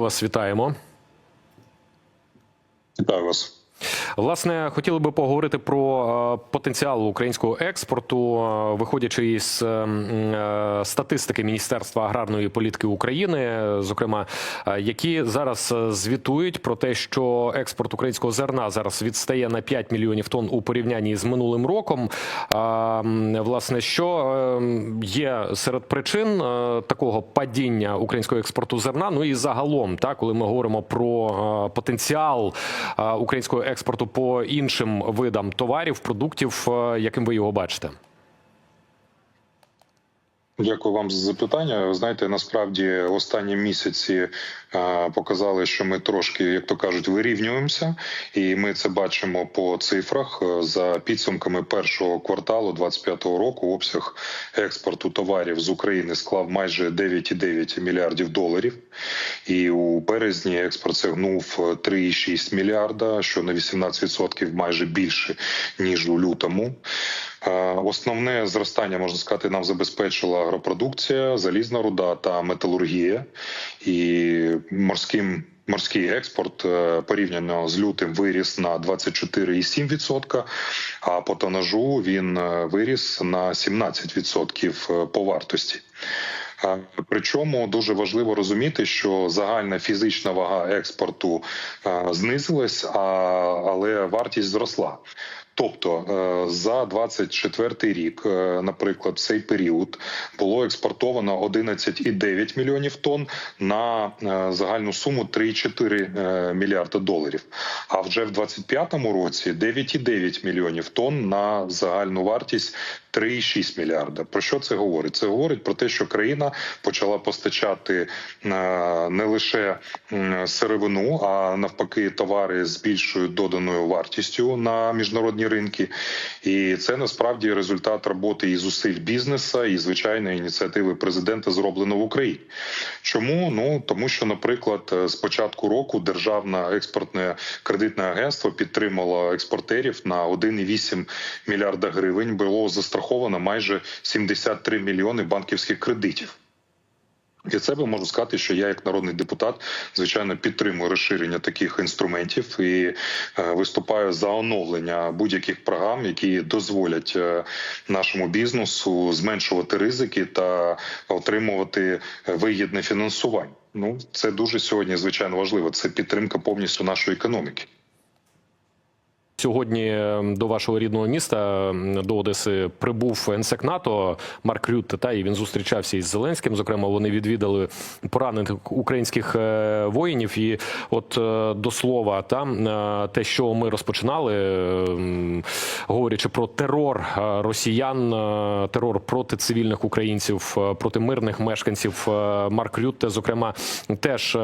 Вас вітаємо. Вітаю вас. Власне, хотіли би поговорити про е, потенціал українського експорту, е, виходячи із е, статистики Міністерства аграрної політики України, зокрема, які зараз звітують про те, що експорт українського зерна зараз відстає на 5 мільйонів тонн у порівнянні з минулим роком. Власне, що є серед причин такого падіння українського експорту зерна? Ну і загалом, так, коли ми говоримо про потенціал українського по іншим видам товарів, продуктів, е, яким ви його бачите? Дякую вам за запитання. Ви Знаєте, насправді останні місяці е, показали, що ми трошки, як то кажуть, вирівнюємося, і ми це бачимо по цифрах. Е, За підсумками першого кварталу 25-го року обсяг експорту товарів з України склав майже 9,9 мільярдів доларів. І у березні експорт сягнув е, 3,6 мільярда, що на 18% майже більше ніж у лютому. Е, Основне зростання можна сказати, нам забезпечила агропродукція, залізна руда та металургія і морським. Морський експорт е, порівняно з лютим виріс на 24,7%, а по тонажу він е, виріс на 17% по вартості. Причому дуже важливо розуміти, що загальна фізична вага експорту знизилась, але вартість зросла. Тобто е, за 24 рік, е, наприклад, в цей період було експортовано 11,9 мільйонів тонн на е, загальну суму 3,4 е, мільярда доларів. А вже в 25-му році 9,9 мільйонів тонн на загальну вартість 3,6 мільярда. Про що це говорить? Це говорить про те, що країна почала постачати е, не лише сировину, а навпаки, товари з більшою доданою вартістю на міжнародні ринки. І це насправді результат роботи і зусиль бізнесу, і звичайної ініціативи президента зроблено в Україні. Чому? Ну тому, що, наприклад, з початку року державне експортне кредитне агентство підтримало експортерів на 1,8 мільярда гривень. Було застраховано майже 73 мільйони банківських кредитів. Від себе можу сказати, що я, як народний депутат, звичайно підтримую розширення таких інструментів і е, виступаю за оновлення будь-яких програм, які дозволять е, нашому бізнесу зменшувати ризики та отримувати вигідне фінансування. Ну це дуже сьогодні звичайно важливо. Це підтримка повністю нашої економіки. Сьогодні е, до вашого рідного міста до Одеси прибув НСЕК НАТО Марк Рютте, та і він зустрічався із Зеленським. Зокрема, вони відвідали поранених українських е, воїнів. І от е, до слова, там е, те, що ми розпочинали, е, говорячи про терор росіян, терор проти цивільних українців, проти мирних мешканців. Марк Рютте, зокрема, теж.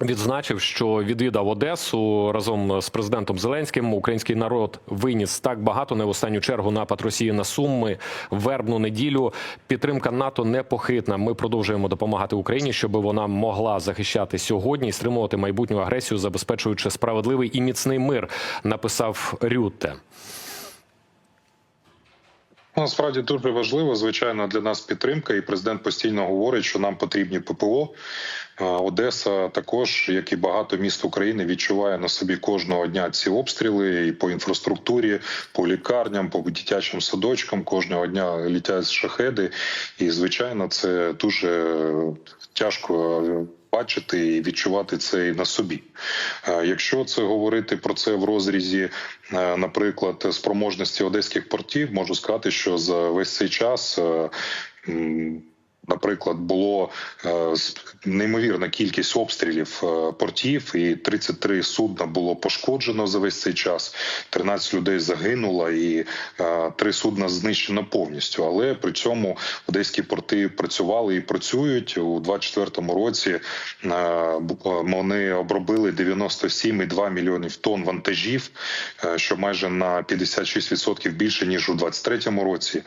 Відзначив, що відвідав Одесу разом з президентом Зеленським. Український народ виніс так багато, не в останню чергу напад Росії на Суми, вербну неділю. Підтримка НАТО непохитна. Ми продовжуємо допомагати Україні, щоб вона могла захищати сьогодні і стримувати майбутню агресію, забезпечуючи справедливий і міцний мир. Написав Рютте. Насправді дуже важливо, звичайно, для нас підтримка, і президент постійно говорить, що нам потрібні ППО. Одеса також, як і багато міст України, відчуває на собі кожного дня ці обстріли і по інфраструктурі, по лікарням, по дитячим садочкам. Кожного дня літають шахеди, і звичайно, це дуже тяжко. Е, Бачити і відчувати це і на собі. Е, Якщо це говорити про це в розрізі, е, наприклад, спроможності одеських портів, можу сказати, що за весь цей час. Наприклад, було е, неймовірна кількість обстрілів е, портів, і 33 судна було пошкоджено за весь цей час. 13 людей загинуло, і е, три судна знищено повністю. Але при цьому одеські порти працювали і працюють у 24-му році. Вони обробили 97,2 мільйонів тонн вантажів, що майже на 56% більше ніж у 23-му році.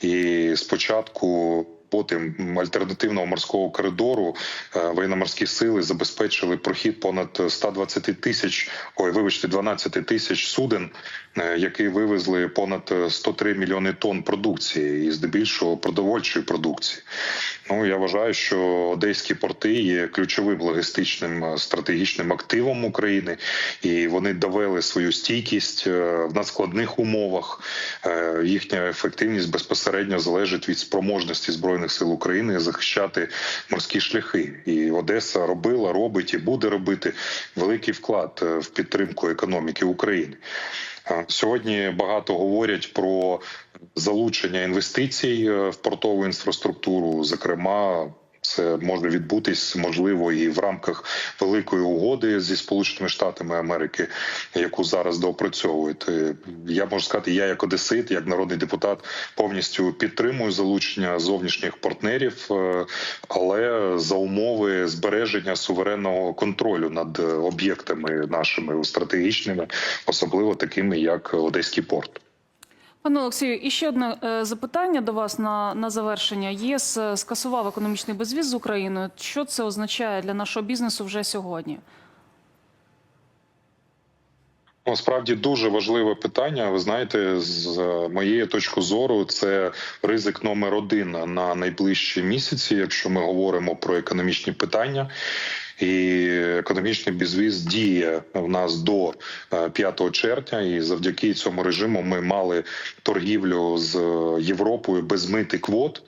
І спочатку роботи альтернативного морського коридору е, воєнно-морські сили забезпечили прохід понад 120 тисяч, ой, вибачте, 12 тисяч суден, е, які вивезли понад 103 мільйони тонн продукції, і здебільшого продовольчої продукції. Ну я вважаю, що одеські порти є ключовим логістичним е, стратегічним активом України, і вони довели свою стійкість е, в надскладних умовах. Е, Їхня ефективність безпосередньо залежить від спроможності збройних сил України захищати морські шляхи. І Одеса робила, робить і буде робити великий вклад в підтримку економіки України. Е, Сьогодні багато говорять про залучення інвестицій е, в портову інфраструктуру. Зокрема, це може відбутись можливо і в рамках великої угоди зі Сполученими Штатами Америки, яку зараз доопрацьовують. Я можу сказати, я як одесит, як народний депутат, повністю підтримую залучення зовнішніх партнерів, е, але за умови збереження суверенного контролю над об'єктами нашими стратегічними, особливо такими як Одеський порт. Пане Олексію, і ще одне е, запитання до вас на, на завершення. ЄС е, скасував економічний безвіз з Україною. Що це означає для нашого бізнесу вже сьогодні? Насправді дуже важливе питання. Ви знаєте, з моєї точки зору, це ризик номер один на найближчі місяці, якщо ми говоримо про економічні питання. І економічний безвіз діє в нас до е, 5 червня, і завдяки цьому режиму ми мали торгівлю з Європою без мити квот.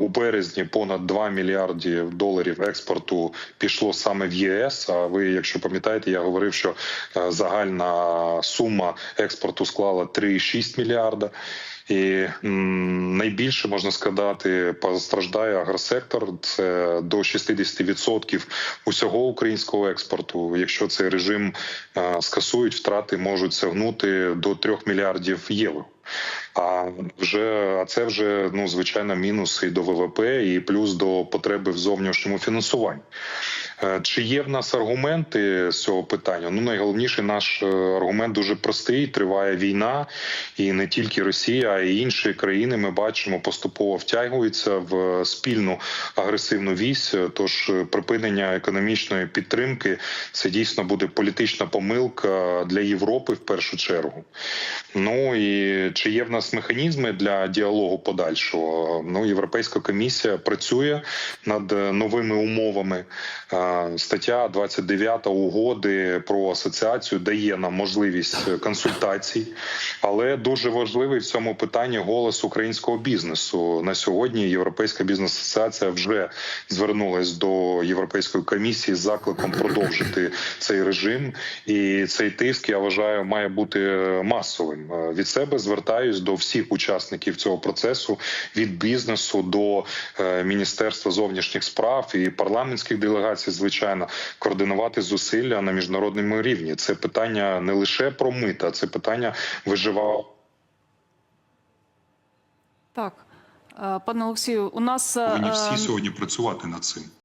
У березні понад 2 мільярди доларів експорту пішло саме в ЄС. А ви, якщо пам'ятаєте, я говорив, що е, загальна сума експорту склала 3,6 мільярда. І найбільше можна сказати, постраждає агросектор. Це до 60% усього українського експорту. Якщо цей режим е, скасують, втрати можуть сягнути до 3 мільярдів євро. А вже а це вже ну звичайно мінус і до ВВП, і плюс до потреби в зовнішньому фінансуванні. Е, Чи є в нас аргументи з цього питання? Ну найголовніший наш е, аргумент дуже простий: триває війна, і не тільки Росія, а й інші країни. Ми бачимо поступово втягуються в спільну агресивну вісь. Тож е, припинення економічної підтримки це дійсно буде політична помилка для Європи в першу чергу. Ну і чи є в нас механізми для діалогу подальшого? Ну, Європейська комісія працює над е, новими умовами. Стаття 29 угоди про асоціацію дає нам можливість консультацій, але дуже важливий в цьому питанні голос українського бізнесу. На сьогодні Європейська бізнес-асоціація вже звернулась до Європейської комісії з закликом продовжити цей режим, і цей тиск я вважаю має бути масовим. Від себе звертаюсь до всіх учасників цього процесу від бізнесу до е, міністерства зовнішніх справ і парламентських делегацій, звичайно, координувати зусилля на міжнародному рівні. Це питання не лише про мита, це питання виживав. Так, Е, пане Олексію, у нас Повинні е, всі сьогодні працювати над цим.